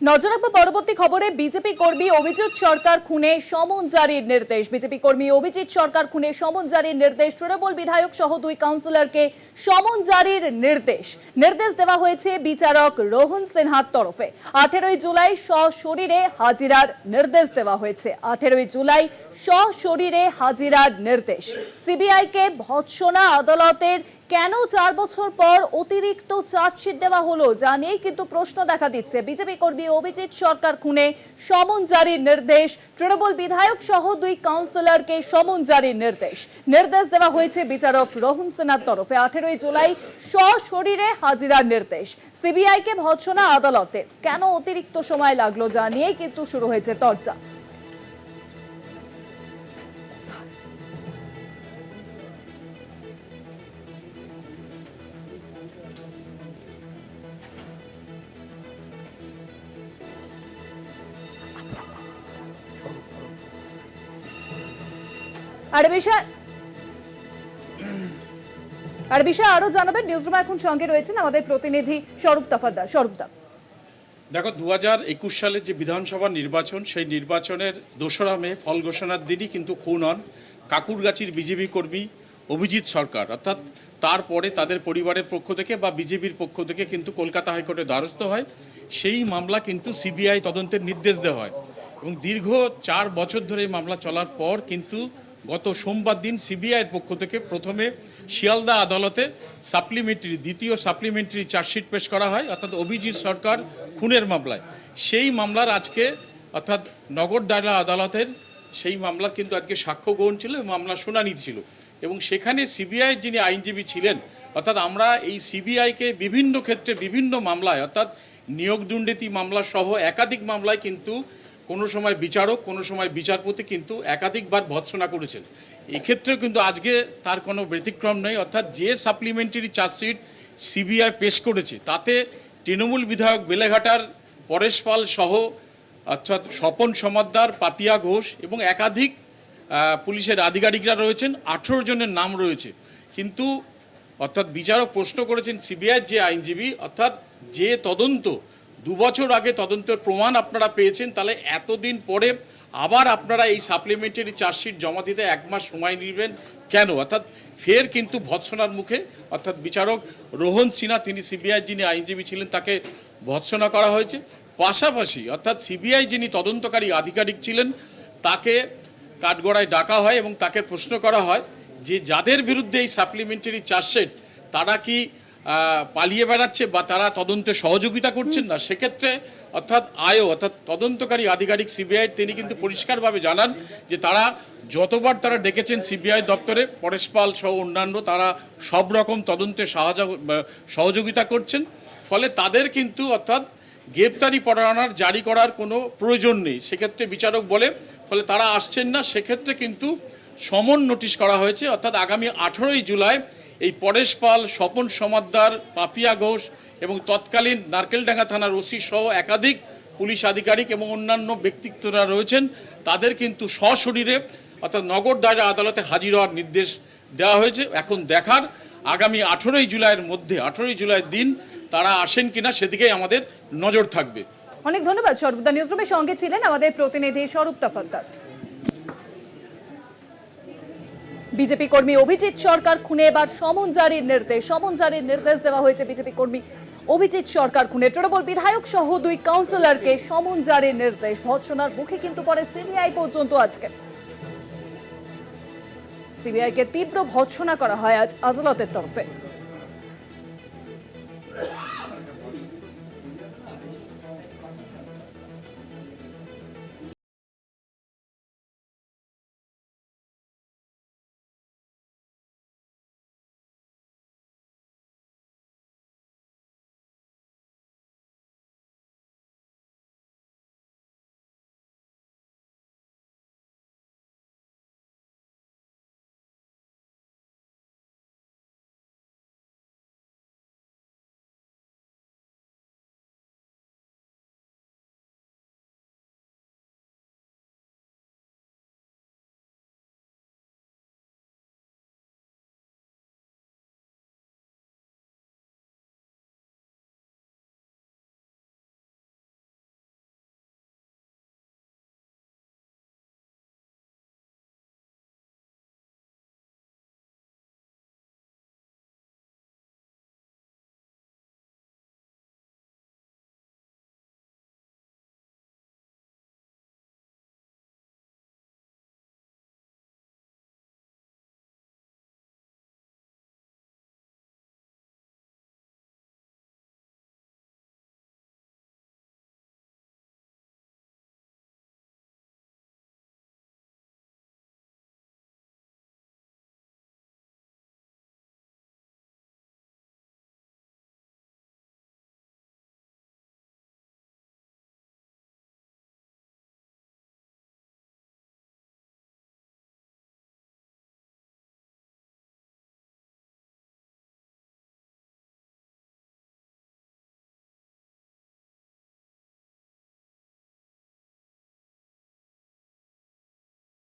নজর রাখব পরবর্তী খবরে বিজেপি কর্মী অভিজিৎ সরকার খুনে সমন জারির নির্দেশ। বিজেপি কর্মী অভিজিৎ সরকার খুনে সমন জারির নির্দেশ। তৃণমূল বিধায়ক সহ দুই কাউন্সিলরকে সমন জারির নির্দেশ। নির্দেশ দেওয়া হয়েছে বিচারক রোহন সিনহার তরফে। আঠেরোই জুলাই সশরীরে হাজিরার নির্দেশ দেওয়া হয়েছে। আঠেরোই জুলাই সশরীরে হাজিরার নির্দেশ। সিবিআইকে ভৎসনা আদালতের কেন চার বছর পর অতিরিক্ত চার্জশিট দেওয়া হলো যা নিয়েই কিন্তু প্রশ্ন দেখা দিচ্ছে। বিজেপি কর্মী অভিজিৎ সরকার খুনে। সমন জারির নির্দেশ। তৃণমূল বিধায়ক সহ দুই কাউন্সিলরকে সমন জারির নির্দেশ। নির্দেশ দেওয়া হয়েছে বিচারক রহম সেনার তরফে। আঠেরোই জুলাই সশরীরে হাজিরার নির্দেশ। সিবিআইকে ভৎসনা আদালতে। কেন অতিরিক্ত সময় লাগল জানিয়ে কিন্তু শুরু হয়েছে চর্চা আর বিষয়ে আর জানাবেন? নিউজরুমে এখন সঙ্গে রয়েছেন আমাদের প্রতিনিধি স্বরূপ তাফাদ্দার। স্বরূপদা দেখো দু হাজার একুশ সালের যে বিধানসভা নির্বাচন, সেই নির্বাচনের দোসরা মে ফল ঘোষণার দিনই কিন্তু খুন হন কাকুরগাছির বিজেপি কর্মী অভিজিৎ সরকার। অর্থাৎ তারপরে তাদের পরিবারের পক্ষ থেকে বা বিজেপির পক্ষ থেকে কিন্তু কলকাতা হাইকোর্টে দ্বারস্থ হয়। সেই মামলা কিন্তু সিবিআই তদন্তের নির্দেশ দেওয়া হয়। এবং দীর্ঘ চার বছর ধরে এই মামলা চলার পর কিন্তু গত সোমবার দিন সিবিআইয়ের পক্ষ থেকে প্রথমে শিয়ালদা আদালতে সাপ্লিমেন্টারি দ্বিতীয় সাপ্লিমেন্টারি চার্জশিট পেশ করা হয়, অর্থাৎ অভিজিৎ সরকার খুনের মামলায়। সেই মামলার আজকে, অর্থাৎ নগর দায়রা আদালতের সেই মামলার কিন্তু আজকে সাক্ষ্য গ্রহণ ছিল এবং মামলার শুনানি ছিল। এবং সেখানে সিবিআইয়ের যিনি আইনজীবী ছিলেন, অর্থাৎ আমরা এই সিবিআইকে বিভিন্ন ক্ষেত্রে বিভিন্ন মামলায়, অর্থাৎ নিয়োগ দুর্নীতি মামলা সহ একাধিক মামলায় কিন্তু কোনো সময় বিচারক, কোনো সময় বিচারপতি কিন্তু একাধিকবার ভৎসনা করেছেন। এক্ষেত্রেও কিন্তু আজকে তার কোনো ব্যতিক্রম নেই অর্থাৎ যে সাপ্লিমেন্টারি চার্জশিট সিবিআই পেশ করেছে, তাতে তৃণমূল বিধায়ক বেলেঘাটার পরেশ পাল সহ, অর্থাৎ স্বপন সমাদ্দার পাপিয়া ঘোষ এবং একাধিক পুলিশের আধিকারিকরা রয়েছেন, আঠেরো জনের নাম রয়েছে। কিন্তু, অর্থাৎ বিচারক প্রশ্ন করেছেন, সিবিআই যে আইনজীবী, অর্থাৎ যে তদন্ত বছর আগে তদন্তের প্রমাণ আপনারা পেয়েছেন, তাহলে এতদিন পরে আবার আপনারা এই সাপ্লিমেন্টারি চার্জশিট জমা দিতে এক মাস সময় নেবেন কেন? অর্থাৎ ফের কিন্তু ভৎসনার মুখে, অর্থাৎ বিচারক রোহন সিনহা, তিনি সিবিআই যিনি আইনজীবী ছিলেন, তাকে ভৎসনা করা হয়েছে। পাশাপাশি, অর্থাৎ সিবিআই যিনি তদন্তকারী আধিকারিক ছিলেন, তাকে কাঠগড়ায় ডাকা হয় এবং তাকে প্রশ্ন করা হয় যে যাদের বিরুদ্ধে এই সাপ্লিমেন্টারি চার্জশিট তারা কি পালিয়ে বেড়াচ্ছে বা তারা তদন্তে সহযোগিতা করছেন না, সেক্ষেত্রে অর্থাৎ আয়ও অর্থাৎ তদন্তকারী আধিকারিক সিবিআই তিনি কিন্তু পরিষ্কারভাবে জানান যে তারা যতবার তারা ডেকেছেন সিবিআই দপ্তরে, পরেশ পাল সহ অন্যান্য তারা সব রকম তদন্তে সহযোগিতা করছেন, ফলে তাদের কিন্তু অর্থাৎ গ্রেপ্তারি পরোয়ানার জারি করার কোনো প্রয়োজন নেই, সেক্ষেত্রে বিচারক বলে, ফলে তারা আসছেন না, সেক্ষেত্রে কিন্তু সমন নোটিশ করা হয়েছে, অর্থাৎ আগামী আঠেরোই জুলাই এই পরেশ পাল, স্বপন সমাদ্দার, পাপিয়া ঘোষ এবং তৎকালীন নারকেলডাঙ্গা থানার ওসি সহ একাধিক পুলিশ আধিকারিক এবং অন্যান্য ব্যক্তিত্বরা রয়েছেন। তাদের কিন্তু সশরীরে অর্থাৎ নগর দায়রা আদালতে হাজির হওয়ার নির্দেশ দেওয়া হয়েছে। এখন দেখার আগামী আঠেরোই জুলাইয়ের মধ্যে, আঠেরোই জুলাইয়ের দিন তারা আসেন কিনা সেদিকেই আমাদের নজর থাকবে। অনেক ধন্যবাদ স্বরূপদা নিউজরুমের সঙ্গে ছিলেন আমাদের প্রতিনিধি স্বরূপ তাফাদ্দার বিজেপি কর্মী অভিজিৎ সরকার খুনে, এবার সমন জারির নির্দেশ। সমন জারির নির্দেশ দেওয়া হয়েছে বিজেপি কর্মী অভিজিৎ সরকার খুনে। তৃণমূল বিধায়ক সহ দুই কাউন্সিলরকে সমন জারির নির্দেশ। ভৎসনার মুখে কিন্তু পরে সিবিআই পর্যন্ত আজকে। সিবিআইকে তীব্র ভৎসনা করা হয় আজ আদালতের তরফে।